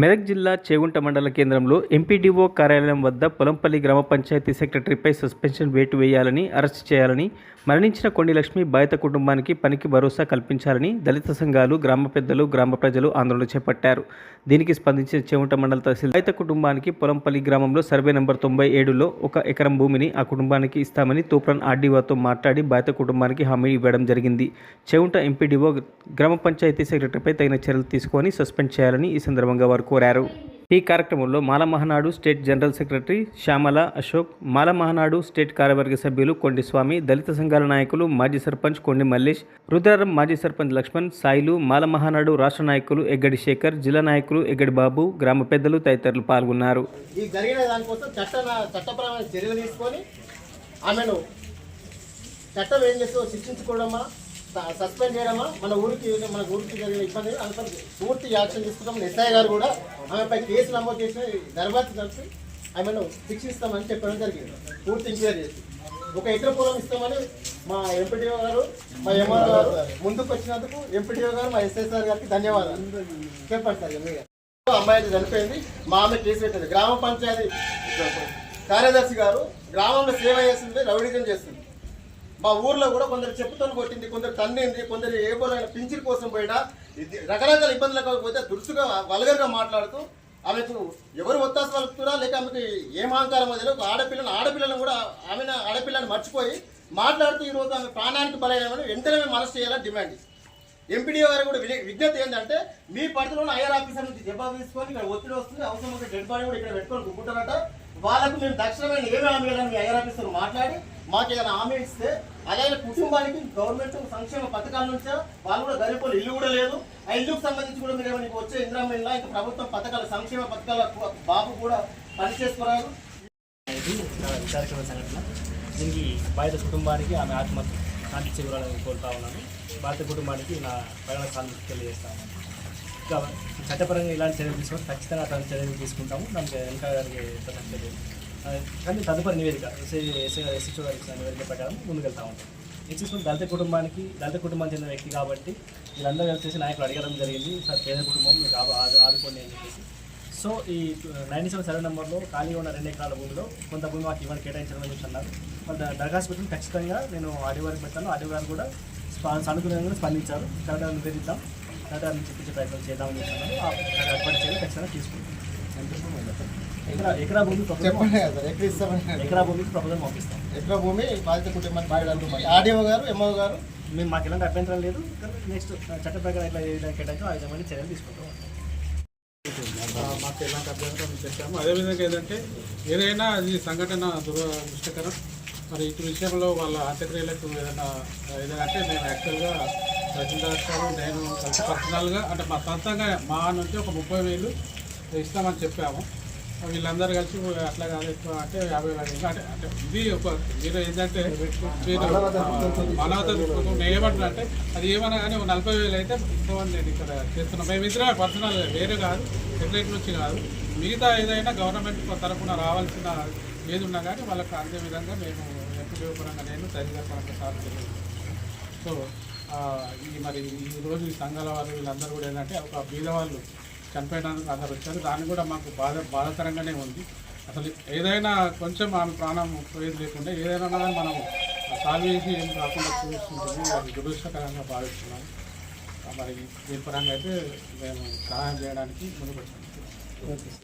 మెదక్ జిల్లా చేగుంట మండల కేంద్రంలో ఎంపీడీఓ కార్యాలయం వద్ద పొలంపల్లి గ్రామ పంచాయతీ సెక్రటరీపై సస్పెన్షన్ వేటు వేయాలని అరెస్ట్ చేయాలని మరణించిన కొండి లక్ష్మి బాధిత కుటుంబానికి పనికి భరోసా కల్పించాలని దళిత సంఘాలు గ్రామ పెద్దలు గ్రామ ప్రజలు ఆందోళన చేపట్టారు. దీనికి స్పందించిన చేగుంట మండల తహసీల్ బాధిత కుటుంబానికి పొలంపల్లి గ్రామంలో సర్వే నంబర్ తొంభై ఏడులో ఒక ఎకరం భూమిని ఆ కుటుంబానికి ఇస్తామని తూప్రాన్ ఆర్డీఓతో మాట్లాడి బాధిత కుటుంబానికి హామీ ఇవ్వడం జరిగింది. చేగుంట ఎంపీడీఓ గ్రామ పంచాయతీ సెక్రటరీపై తగిన చర్యలు తీసుకొని సస్పెండ్ చేయాలని ఈ సందర్భంగా వారు కోరారు. ఈ కార్యక్రమంలో Mala Mahanadu state general secretary Shyamala Ashok Mala Mahanadu state కార్యవర్గ సభ్యులు కొండి స్వామి దళిత సంఘాల నాయకులు మాజీ సర్పంచ్ కొండి మల్లేష్ రుద్రారం మాజీ సర్పంచ్ లక్ష్మణ్ సాయిలు మాల మహానాడు రాష్ట్ర నాయకులు ఎగ్గడి శేఖర్ జిల్లా నాయకులు ఎగ్గడి బాబు గ్రామ పెద్దలు తదితరులు పాల్గొన్నారు. ఈ జరిగిన దానికోసం చట్ట చట్టపరమైన చర్యలు తీసుకొని ఆమెను చట్టం ఏం చేస్తుందో శిక్షించుకోవడమా సస్పెండ్ చేయడమా? మన ఊరికి మన ఊరికి జరిగిన ఇబ్బంది అంత పూర్తి యాక్షన్ తీసుకుంటాం. ఎస్ఐ గారు కూడా ఆమెపై కేసు నమోదు చేసి దర్వాతు కలిసి ఆమెను శిక్షిస్తామని చెప్పడం జరిగింది. పూర్తి ఎంక్వైరీ చేసి. ఒక ఎకర పొలం ఇస్తామని మా ఎంపీడీఓ గారు మా ఎంఆర్ గారు ముందుకు వచ్చినందుకు ఎంపీడీఓ గారు మా ఎస్ఐ సార్ గారికి ధన్యవాదాలు. చెప్పండి సార్ ఇక అమ్మాయి అయితే చనిపోయింది. మా ఆమె కేసు పెట్టింది. గ్రామ పంచాయతీ కార్యదర్శి గారు గ్రామంలో సేవ చేస్తుంది రౌడీజం చేస్తుంది. మా ఊర్లో కూడా కొందరు చెప్పుతో కొట్టింది కొందరు తన్నింది కొందరు ఏ బోలైన పింఛన్ కోసం పోయినా ఇది రకరకాల ఇబ్బందులు కాకపోతే దురుసుగా వల్గర్గా మాట్లాడుతూ ఆమెకు ఎవరు ఒత్తాస వలుపుతున్నా లేక ఆమెకి ఏం అహంకారం మధ్యలో ఒక ఆడపిల్లని ఆడపిల్లను కూడా ఆమె ఆడపిల్లని మర్చిపోయి మాట్లాడుతూ ఈ రోజు ఆమె ప్రాణానికి బలైన వెంటనే మేము అరెస్ట్ చేయాలని డిమాండ్ చేస్తాం ఎంపీడీఓ గారు కూడా విజ్ఞ- విజ్ఞప్తి ఏంటంటే మీ పరిధిలో ఐఆర్ ఆఫీసర్ నుంచి జవాబు తీసుకొని ఇక్కడ ఒత్తిడి వస్తుంది అవసరం ఉంటే డెడ్ బాడీ కూడా ఇక్కడ పెట్టుకొని కుక్కుంటారట వాళ్ళకు మేము దక్షిణమైన ఏమి హామీ ఇవ్వాలని మీ ఆఫీసర్ మాట్లాడి మాకు ఏదైనా హామీ ఇస్తే అలాగే కుటుంబానికి గవర్నమెంట్ సంక్షేమ పథకాల నుంచే వాళ్ళు కూడా గరీబులు ఇల్లు కూడా లేదు. ఆ ఇల్లుకు సంబంధించి కూడా మీరు ఏమైనా వచ్చే ఇందిరామ ఇంకా ప్రభుత్వం పథకాల సంక్షేమ పథకాల బాబు కూడా పనిచేసుకున్నారు ఇది విచారకరమైన సంఘటన దీనికి బాధిత కుటుంబానికి ఆమె ఆత్మహత్య శాంతి చివరాలను కోరుతా ఉన్నాను. బాధిత కుటుంబానికి నా ప్రయాణ స్థానం తెలియజేస్తా ఉన్నాను. చట్టపరంగా ఇలాంటి చర్యలు తీసుకొని ఖచ్చితంగా అతని చర్యలు తీసుకుంటాము. దానికి వెనక గారికి ప్రధాన కానీ తదుపరి నివేదిక ఎస్ఐ ఎస్ఐ ఎస్హెచ్ఓ గారికి ఇచ్చిన నివేదిక ప్రకారం ముందుకెళ్తా ఉంటాం. నెక్స్ట్ దళిత కుటుంబానికి దళిత కుటుంబానికి చెందిన వ్యక్తి కాబట్టి వీళ్ళందరూ కలిసి నాయకులు అడగడం జరిగింది. సార్ పేద కుటుంబం మీకు ఆదుకోండి అని చెప్పేసి. సో ఈ నైన్టీ సెవెన్ సర్వే నెంబర్లో ఖాళీగా ఉన్న రెండు ఎకరాల భూమిలో కొంత భూమి మాకు ఇవ్వని కేటాయించడం చూస్తున్నారు అన్నారు దరఖాస్తు పెట్టుకుని ఖచ్చితంగా నేను ఆడియో వారికి పెట్టాను ఆడియో గారు కూడా స్పా సానుకూలంగా స్పందించారు. కరెక్ట్గా నివేదిద్దాం కరెక్ట్గా చెప్పించే ప్రయత్నం చేద్దామని అటువంటి చర్యలు ఖచ్చితంగా తీసుకుంటాం. ఎకరా ఎకరా భూమి ఎకరా భూమికి ప్రపోజల్ పంపిస్తాం. ఎక్కడ భూమి బాధిత కుటుంబానికి ఆర్డీఓ గారు ఎంఓ గారు? మేము మాకు ఎలాంటి అభ్యంతరం లేదు. నెక్స్ట్ చట్ట ప్రకారం ఎట్లా ఏ విధంగా కేటాయించో ఆ విధమైన చర్యలు తీసుకుంటాం. మాకు ఎలాంటి అభ్యంతరం చేశాము అదేవిధంగా ఏంటంటే ఏదైనా అది సంఘటన దురదృష్టకరం మరి ఇటు విషయంలో వాళ్ళ అంత్యక్రియలకు ఏదైనా ఏదైనా అంటే మేము యాక్చువల్గా రజనీదాస్ గారు నేను కలిసి పర్సనల్గా అంటే మా సొంతంగా మా నుంచి ఒక ముప్పై వేలు ఇస్తామని చెప్పాము. వీళ్ళందరూ కలిసి అట్లా కాదు ఎక్కువ అంటే యాభై వేలు అంటే అంటే ఇది ఒక మీరు ఏంటంటే మీరు మానవత దృక్పథం నేను ఏమంటున్నా అంటే అది ఏమన్నా కానీ ఒక నలభై వేలు అయితే ఇస్తామని నేను ఇక్కడ చేస్తున్నాం. మేము ఇద్దరు పర్సనల్ వేరే కాదు సెక్రటరీ నుంచి కాదు. మిగతా ఏదైనా గవర్నమెంట్ తరఫున రావాల్సిన ఏది ఉన్నా కానీ వాళ్ళకి అందే విధంగా మేము ఎంపీ పరంగా నేను తల్లిదండ్రుల పరంగా సార్ సో ఈ మరి ఈ ఈ సంఘాల వాళ్ళు వీళ్ళందరూ కూడా ఏంటంటే ఒక బీద వాళ్ళు చనిపోయినందుకు అందరు వచ్చారు దాన్ని కూడా మాకు బాధ బాధాకరంగానే ఉంది. అసలు ఏదైనా కొంచెం ఆమె ప్రాణం పోయేది లేకుండా ఏదైనా కానీ మనం సాల్వ్ చేసి ఏం కాకుండా చూస్తుంటుంది అది దురదృష్టకరంగా భావిస్తున్నాను మరి దీని పరంగా అయితే మేము సహాయం చేయడానికి ముందుకు వచ్చాము.